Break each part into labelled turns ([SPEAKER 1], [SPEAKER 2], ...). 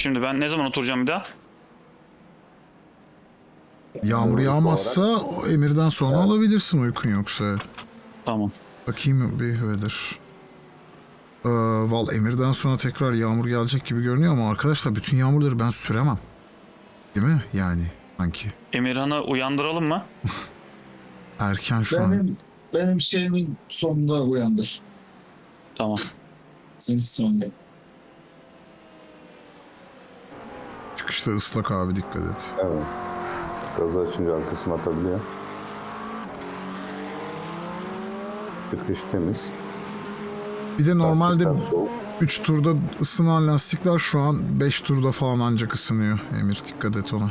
[SPEAKER 1] Şimdi ben ne zaman oturacağım bir daha?
[SPEAKER 2] Yağmur yağmazsa o emirden sonra alabilirsin uykun yoksa.
[SPEAKER 1] Tamam.
[SPEAKER 2] Bakayım bir weather. Ee, val emirden sonra tekrar yağmur gelecek gibi görünüyor ama arkadaşlar bütün yağmurları ben süremem. Değil mi? Yani sanki.
[SPEAKER 1] Emirhan'ı uyandıralım mı?
[SPEAKER 2] Erken şu an.
[SPEAKER 3] Benim, benim şeyimin sonunda uyandır.
[SPEAKER 1] Tamam.
[SPEAKER 3] Senin sonunda.
[SPEAKER 2] Çıkışta ıslak abi dikkat et.
[SPEAKER 4] Evet. Gazı açınca arkasını atabiliyor. Çıkış temiz.
[SPEAKER 2] Bir de normalde
[SPEAKER 4] Lastikler soğuk.
[SPEAKER 2] 3 turda ısınan lastikler şu an 5 turda falan ancak ısınıyor. Emir dikkat et ona.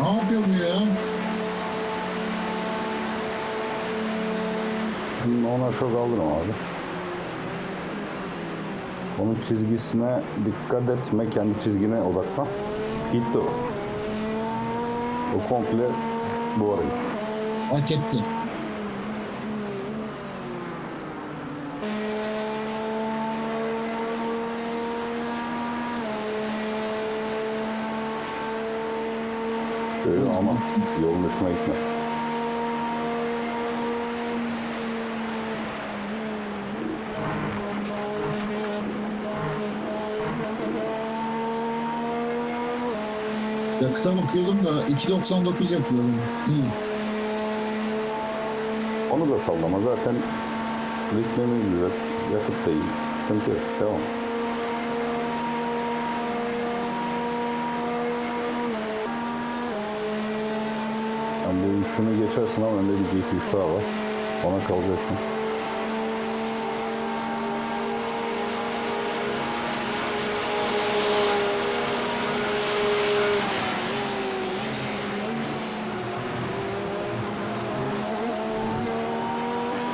[SPEAKER 3] Ne yapıyor bu ya?
[SPEAKER 4] Çok alırım abi. Onun çizgisine dikkat etme, kendi çizgine odaklan. Gitti o. O komple bu ara gitti.
[SPEAKER 3] Hak etti.
[SPEAKER 4] Şöyle ama yolun dışına gitme.
[SPEAKER 3] Yakıta bakıyordum da 2.99 yapıyorum. İyi.
[SPEAKER 4] Onu da sallama zaten ritmimiz güzel. Yakıt da iyi. Sıkıntı yok. Devam. Sen bu üçünü geçersin ama önde bir GT3 daha var. Ona kalacaksın.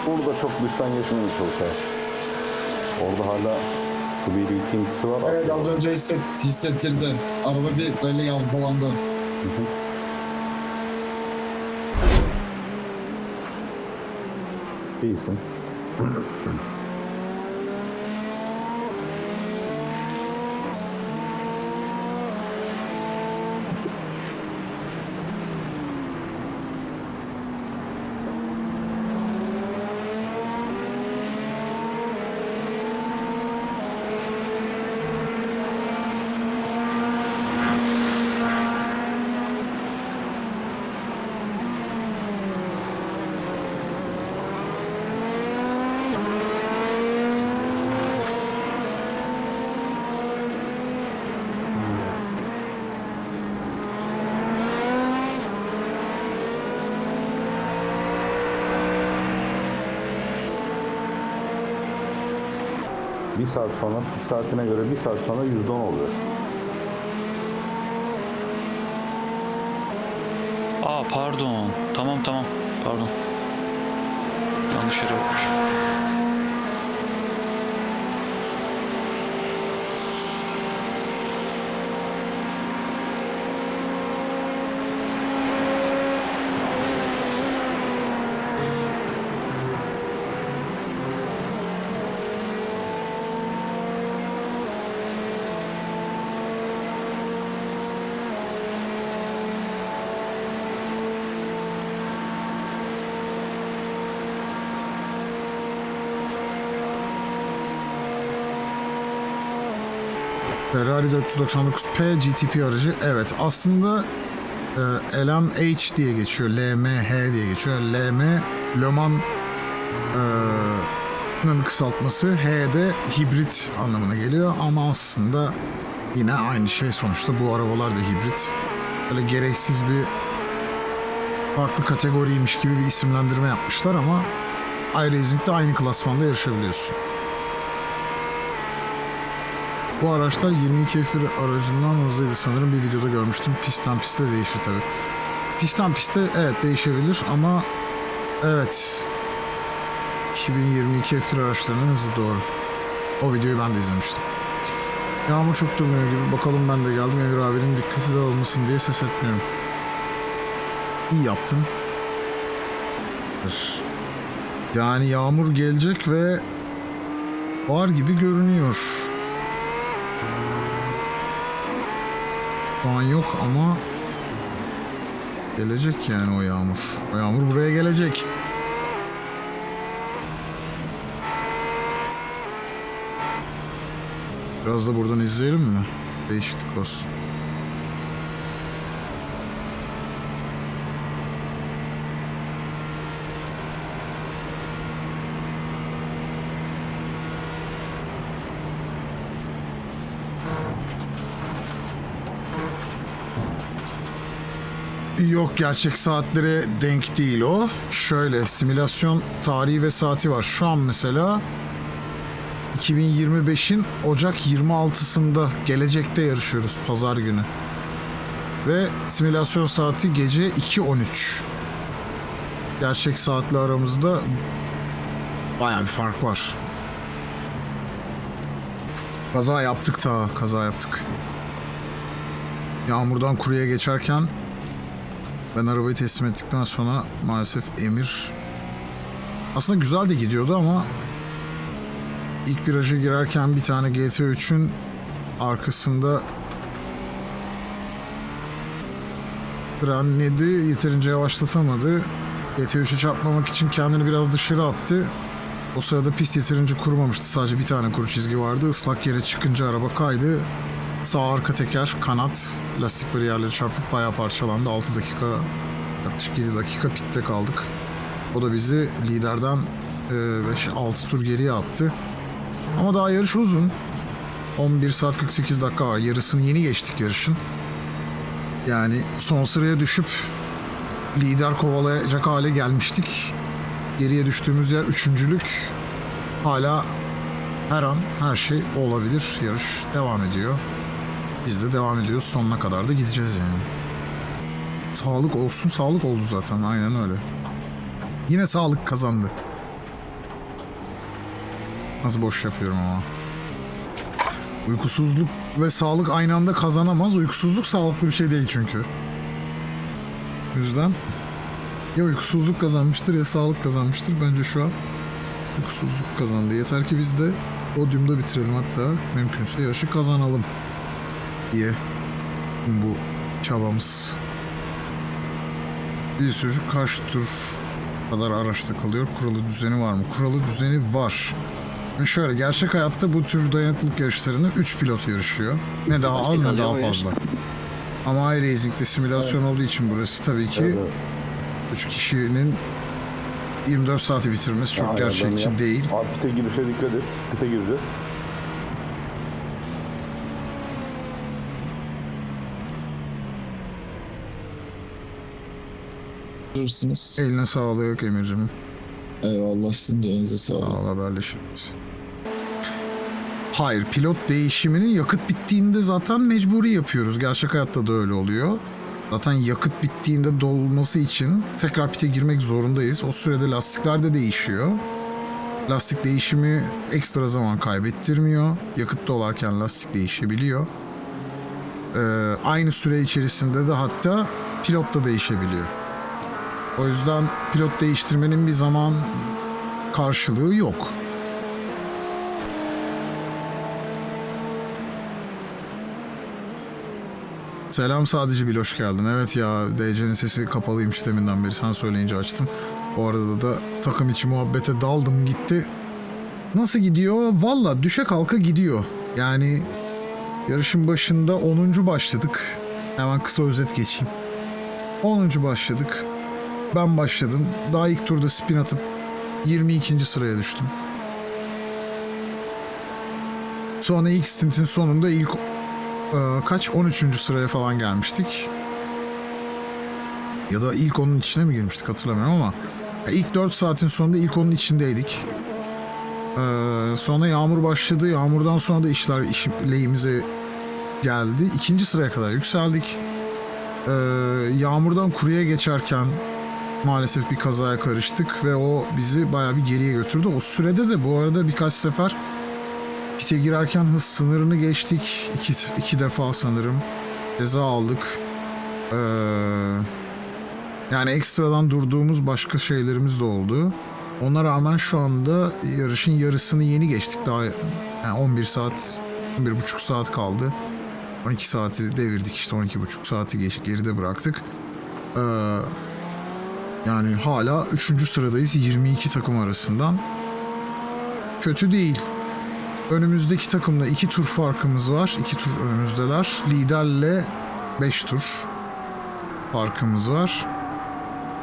[SPEAKER 4] Burada çok dıştan geçmemeye çalışıyor. Orada hala su bir ilkintisi var.
[SPEAKER 3] Evet az önce hisset, hissettirdi. Araba bir böyle yalpalandı.
[SPEAKER 4] İyisin. Bir saat sonra, bir saatine göre bir saat sonra %10 oluyor.
[SPEAKER 1] Aa pardon. Tamam tamam. Pardon. Yanlış yere bakmış.
[SPEAKER 2] Ferrari 499P GTP aracı. Evet aslında e, LMH diye geçiyor. LMH diye geçiyor. LM Le Mans e, kısaltması. H de hibrit anlamına geliyor. Ama aslında yine aynı şey sonuçta. Bu arabalar da hibrit. Böyle gereksiz bir farklı kategoriymiş gibi bir isimlendirme yapmışlar ama iRacing'de aynı klasmanda yarışabiliyorsun. Bu araçlar 22 F1 aracından hızlıydı sanırım bir videoda görmüştüm. Pistten piste değişir tabi. Pistten piste evet değişebilir ama evet 2022 F1 araçlarının hızı doğru. O videoyu ben de izlemiştim. Yağmur çok durmuyor gibi. Bakalım ben de geldim. Emir abinin dikkati de olmasın diye ses etmiyorum. İyi yaptın. Yani yağmur gelecek ve var gibi görünüyor. Şu an yok ama gelecek yani o yağmur. O yağmur buraya gelecek. Biraz da buradan izleyelim mi? Değişiklik olsun. Yok gerçek saatlere denk değil o. Şöyle simülasyon tarihi ve saati var. Şu an mesela 2025'in Ocak 26'sında gelecekte yarışıyoruz pazar günü. Ve simülasyon saati gece 2.13. Gerçek saatle aramızda baya bir fark var. Kaza yaptık ta kaza yaptık. Yağmurdan kuruya geçerken ben arabayı teslim ettikten sonra maalesef Emir aslında güzel de gidiyordu ama ilk viraja girerken bir tane GT3'ün arkasında frenledi, yeterince yavaşlatamadı. GT3'e çarpmamak için kendini biraz dışarı attı. O sırada pist yeterince kurumamıştı. Sadece bir tane kuru çizgi vardı. Islak yere çıkınca araba kaydı. Sağ arka teker, kanat, lastik bariyerleri çarpıp bayağı parçalandı. 6 dakika, yaklaşık 7 dakika pitte kaldık. O da bizi liderden e, 5-6 tur geriye attı. Ama daha yarış uzun. 11 saat 48 dakika var. Yarısını yeni geçtik yarışın. Yani son sıraya düşüp lider kovalayacak hale gelmiştik. Geriye düştüğümüz yer üçüncülük. Hala her an her şey olabilir. Yarış devam ediyor. Biz de devam ediyoruz. Sonuna kadar da gideceğiz yani. Sağlık olsun. Sağlık oldu zaten. Aynen öyle. Yine sağlık kazandı. Nasıl boş yapıyorum ama. Uykusuzluk ve sağlık aynı anda kazanamaz. Uykusuzluk sağlıklı bir şey değil çünkü. O yüzden ya uykusuzluk kazanmıştır ya sağlık kazanmıştır. Bence şu an uykusuzluk kazandı. Yeter ki biz de podyumda bitirelim hatta mümkünse yarışı kazanalım diye bu çabamız. Bir çocuk kaç tur kadar araçta kalıyor? Kuralı düzeni var mı? Kuralı düzeni var. Ve şöyle gerçek hayatta bu tür dayanıklılık yarışlarında 3 pilot yarışıyor. Ne daha az ne daha fazla. Ama iRacing'de simülasyon olduğu için burası tabii ki
[SPEAKER 4] Evet.
[SPEAKER 2] 3 kişinin 24 saati bitirmesi çok
[SPEAKER 4] Ayarlarını
[SPEAKER 2] gerçekçi
[SPEAKER 4] yap.
[SPEAKER 2] değil.
[SPEAKER 4] Abi pite girişe dikkat et. Pite gireceğiz.
[SPEAKER 3] Görürsünüz.
[SPEAKER 2] Eline sağlık Emir'cim.
[SPEAKER 3] Eyvallah sizin de elinize
[SPEAKER 2] Sağ
[SPEAKER 3] sağlık.
[SPEAKER 2] ol haberleşiriz. Hayır pilot değişimini yakıt bittiğinde zaten mecburi yapıyoruz. Gerçek hayatta da öyle oluyor. Zaten yakıt bittiğinde dolması için tekrar pite girmek zorundayız. O sürede lastikler de değişiyor. Lastik değişimi ekstra zaman kaybettirmiyor. Yakıt dolarken lastik değişebiliyor. Ee, aynı süre içerisinde de hatta pilot da değişebiliyor. O yüzden pilot değiştirmenin bir zaman karşılığı yok. Selam sadece bir hoş geldin. Evet ya DC'nin sesi kapalıymış deminden beri sen söyleyince açtım. Bu arada da takım içi muhabbete daldım gitti. Nasıl gidiyor? Valla düşe kalka gidiyor. Yani yarışın başında 10. başladık. Hemen kısa özet geçeyim. 10. başladık. Ben başladım. Daha ilk turda spin atıp 22. sıraya düştüm. Sonra ilk stintin sonunda ilk e, kaç 13. sıraya falan gelmiştik. Ya da ilk onun içine mi girmiştik hatırlamıyorum ama İlk 4 saatin sonunda ilk onun içindeydik. Ee, sonra yağmur başladı. Yağmurdan sonra da işler iş, lehimize geldi. İkinci sıraya kadar yükseldik. Ee, yağmurdan kuruya geçerken maalesef bir kazaya karıştık ve o bizi bayağı bir geriye götürdü. O sürede de bu arada birkaç sefer pite girerken hız sınırını geçtik. İki, iki defa sanırım. Ceza aldık. Ee, yani ekstradan durduğumuz başka şeylerimiz de oldu. Ona rağmen şu anda yarışın yarısını yeni geçtik. Daha yani 11 saat, 11,5 saat kaldı. 12 saati devirdik işte 12,5 saati geç, geride bıraktık. Ee, yani hala 3. sıradayız 22 takım arasından. Kötü değil. Önümüzdeki takımla 2 tur farkımız var. 2 tur önümüzdeler. Liderle 5 tur farkımız var.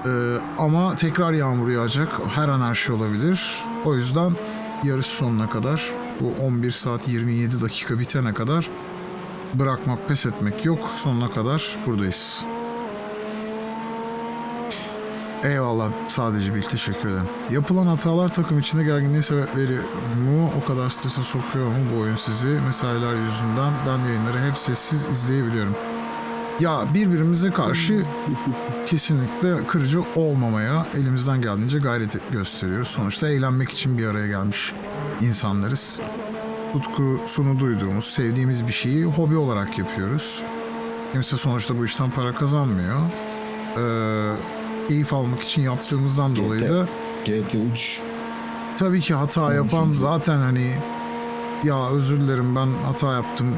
[SPEAKER 2] Ee, ama tekrar yağmur yağacak. Her an her şey olabilir. O yüzden yarış sonuna kadar bu 11 saat 27 dakika bitene kadar bırakmak, pes etmek yok. Sonuna kadar buradayız. Eyvallah sadece bir teşekkür ederim. Yapılan hatalar takım içinde gerginliğe sebep veriyor mu? O kadar strese sokuyor mu bu oyun sizi? Mesailer yüzünden ben yayınları hep sessiz izleyebiliyorum. Ya birbirimize karşı kesinlikle kırıcı olmamaya elimizden geldiğince gayret gösteriyoruz. Sonuçta eğlenmek için bir araya gelmiş insanlarız. Tutkusunu duyduğumuz, sevdiğimiz bir şeyi hobi olarak yapıyoruz. Kimse sonuçta bu işten para kazanmıyor. Ee, keyif almak için yaptığımızdan dolayı da
[SPEAKER 3] GT3
[SPEAKER 2] tabii ki hata yapan zaten hani ya özür dilerim ben hata yaptım.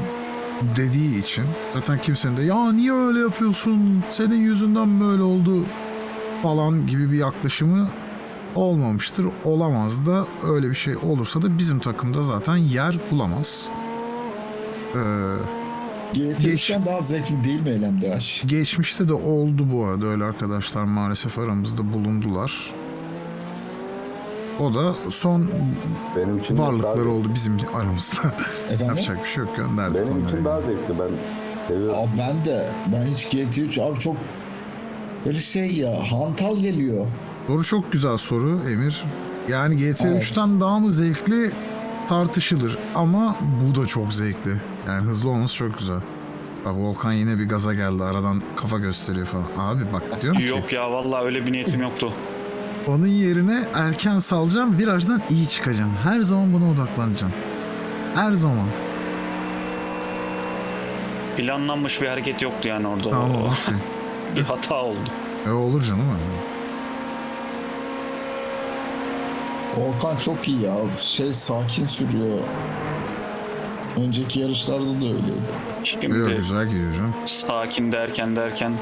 [SPEAKER 2] dediği için zaten kimsenin de ya niye öyle yapıyorsun? Senin yüzünden böyle oldu. falan gibi bir yaklaşımı olmamıştır. Olamaz da. Öyle bir şey olursa da bizim takımda zaten yer bulamaz. Ee,
[SPEAKER 3] GT3'ten daha zevkli değil mi LMDH?
[SPEAKER 2] geçmişte de oldu bu arada öyle arkadaşlar maalesef aramızda bulundular. O da son
[SPEAKER 4] Benim için
[SPEAKER 2] varlıkları oldu bizim aramızda.
[SPEAKER 3] Efendim?
[SPEAKER 2] Yapacak bir şey yok gönderdik
[SPEAKER 4] Benim
[SPEAKER 2] onları.
[SPEAKER 4] için daha zevkli ben seviyorum.
[SPEAKER 3] Abi ben de ben hiç GT3 abi çok böyle şey ya hantal geliyor.
[SPEAKER 2] Soru çok güzel soru Emir. Yani GT3'ten daha mı zevkli tartışılır ama bu da çok zevkli. Yani hızlı olması çok güzel. Bak Volkan yine bir gaza geldi aradan kafa gösteriyor falan. Abi bak diyorum ki
[SPEAKER 1] Yok ya vallahi öyle bir niyetim yoktu.
[SPEAKER 2] onun yerine erken salacağım virajdan iyi çıkacaksın. Her zaman buna odaklanacaksın. Her zaman.
[SPEAKER 1] Planlanmış bir hareket yoktu yani orada.
[SPEAKER 2] Tamam
[SPEAKER 1] O-
[SPEAKER 2] okey.
[SPEAKER 1] bir hata oldu.
[SPEAKER 2] E olur canım öyle.
[SPEAKER 3] Volkan çok iyi ya. Şey sakin sürüyor. Önceki yarışlarda da öyleydi.
[SPEAKER 2] Yok
[SPEAKER 1] Şimdi
[SPEAKER 2] güzel gidiyor canım.
[SPEAKER 1] sakin derken derken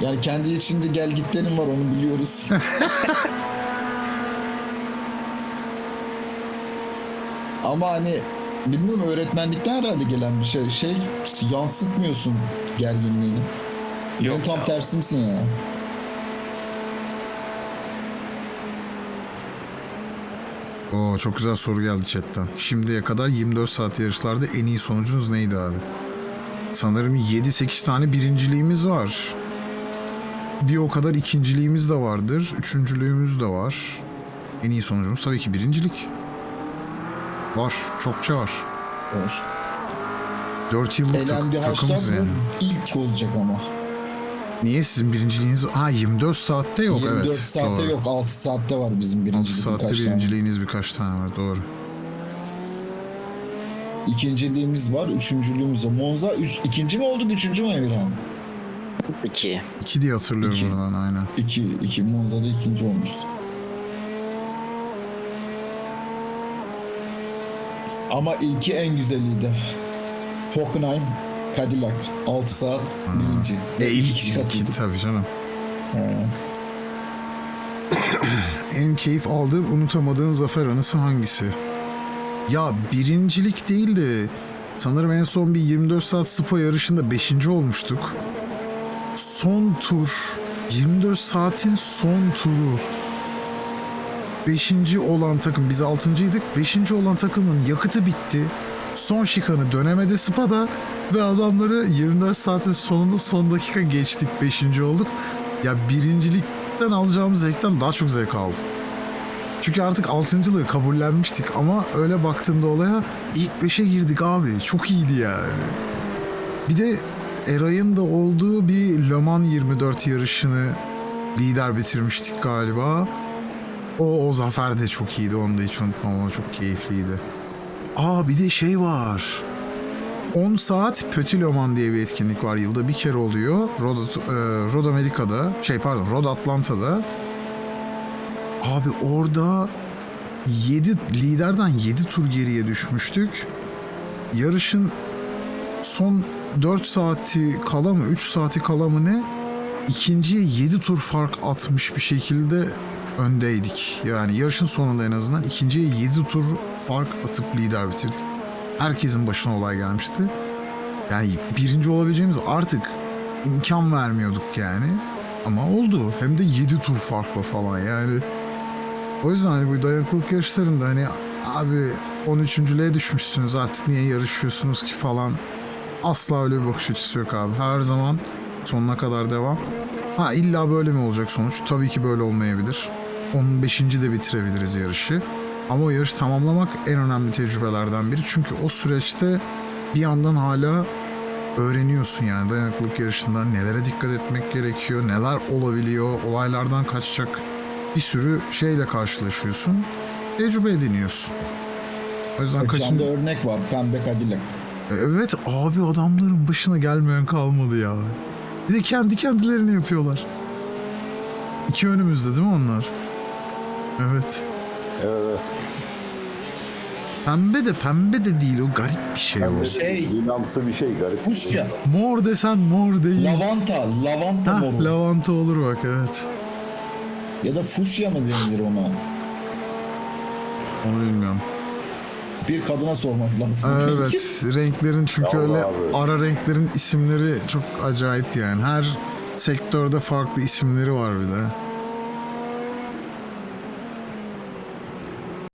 [SPEAKER 3] Yani kendi içinde gel gitlerim var onu biliyoruz. Ama hani bilmiyorum öğretmenlikten herhalde gelen bir şey. Şey yansıtmıyorsun gerginliğini.
[SPEAKER 1] yok
[SPEAKER 3] Benim tam
[SPEAKER 1] ya.
[SPEAKER 3] tersimsin ya.
[SPEAKER 2] Oo çok güzel soru geldi chatten. Şimdiye kadar 24 saat yarışlarda en iyi sonucunuz neydi abi? Sanırım 7-8 tane birinciliğimiz var. Bir o kadar ikinciliğimiz de vardır. Üçüncülüğümüz de var. En iyi sonucumuz tabii ki birincilik. Var. Çokça var.
[SPEAKER 3] Var.
[SPEAKER 2] 4 yıllık tak- takımız
[SPEAKER 3] LMDH'da
[SPEAKER 2] yani.
[SPEAKER 3] bu ilk olacak ama.
[SPEAKER 2] Niye sizin birinciliğiniz... Ha 24 saatte yok
[SPEAKER 3] 24
[SPEAKER 2] evet.
[SPEAKER 3] saatte
[SPEAKER 2] doğru.
[SPEAKER 3] yok 6 saatte var bizim
[SPEAKER 2] 6
[SPEAKER 3] birincilik
[SPEAKER 2] saatte
[SPEAKER 3] birkaç tane.
[SPEAKER 2] birinciliğiniz birkaç tane var doğru.
[SPEAKER 3] İkinciliğimiz var, üçüncülüğümüz var. Monza üç, ikinci mi olduk, üçüncü mü Emirhan?
[SPEAKER 5] 2.
[SPEAKER 2] 2 diye hatırlıyorum
[SPEAKER 3] İki.
[SPEAKER 2] buradan aynen.
[SPEAKER 3] İki, iki. Monza'da ikinci olmuştu. Ama ilki en güzeliydi. Hockenheim, Cadillac. 6 saat birinci. Ve
[SPEAKER 2] E, ilk, ilk,
[SPEAKER 3] katıldı.
[SPEAKER 2] tabii canım. En keyif aldığın, unutamadığın zafer anısı hangisi? Ya birincilik değil de sanırım en son bir 24 saat spa yarışında 5. olmuştuk. Son tur, 24 saatin son turu. 5. olan takım, biz 6.ydık. 5. olan takımın yakıtı bitti. Son şikanı dönemedi Spa'da ve adamları 24 saatin sonunda son dakika geçtik 5. olduk. Ya birincilikten pistten alacağım zevkten daha çok zevk aldım. Çünkü artık altıncılığı kabullenmiştik ama öyle baktığında olaya ilk beşe girdik abi. Çok iyiydi yani. Bir de Eray'ın da olduğu bir Le Mans 24 yarışını lider bitirmiştik galiba. O, o zafer de çok iyiydi. Onu da hiç unutmam. O çok keyifliydi. Aa bir de şey var. 10 saat Mans diye bir etkinlik var. Yılda bir kere oluyor. Road, e, Road Amerika'da. Şey pardon Road Atlanta'da. Abi orada 7 liderden 7 tur geriye düşmüştük. Yarışın son 4 saati kala mı 3 saati kala mı ne ikinciye 7 tur fark atmış bir şekilde öndeydik. Yani yarışın sonunda en azından ikinciye 7 tur fark atıp lider bitirdik. Herkesin başına olay gelmişti. Yani birinci olabileceğimiz artık imkan vermiyorduk yani. Ama oldu. Hem de 7 tur farkla falan yani. O yüzden hani bu dayanıklılık yarışlarında hani abi 13.lüğe düşmüşsünüz artık niye yarışıyorsunuz ki falan. Asla öyle bir bakış açısı yok abi. Her zaman sonuna kadar devam. Ha illa böyle mi olacak sonuç? Tabii ki böyle olmayabilir. 15. de bitirebiliriz yarışı. Ama o yarış tamamlamak en önemli tecrübelerden biri. Çünkü o süreçte bir yandan hala öğreniyorsun yani dayanıklılık yarışında nelere dikkat etmek gerekiyor, neler olabiliyor, olaylardan kaçacak bir sürü şeyle karşılaşıyorsun. Tecrübe ediniyorsun. O yüzden kaçın...
[SPEAKER 3] Örnek var. Pembe Cadillac.
[SPEAKER 2] Evet abi adamların başına gelmeyen kalmadı ya. Bir de kendi kendilerini yapıyorlar. İki önümüzde değil mi onlar? Evet.
[SPEAKER 4] Evet.
[SPEAKER 2] Pembe de pembe de değil o garip bir şey o.
[SPEAKER 3] Şey-
[SPEAKER 4] dinamsı bir şey garip. bir şey.
[SPEAKER 3] Fuşya.
[SPEAKER 2] Mor desen mor değil.
[SPEAKER 3] Lavanta. Lavanta
[SPEAKER 2] Hah,
[SPEAKER 3] moru.
[SPEAKER 2] lavanta olur bak evet.
[SPEAKER 3] ya da fuşya mı denilir ona?
[SPEAKER 2] Onu bilmiyorum.
[SPEAKER 3] Bir kadına sormak lazım.
[SPEAKER 2] Evet renklerin çünkü
[SPEAKER 4] Allah
[SPEAKER 2] öyle
[SPEAKER 4] abi.
[SPEAKER 2] ara renklerin isimleri çok acayip yani. Her sektörde farklı isimleri var bir de.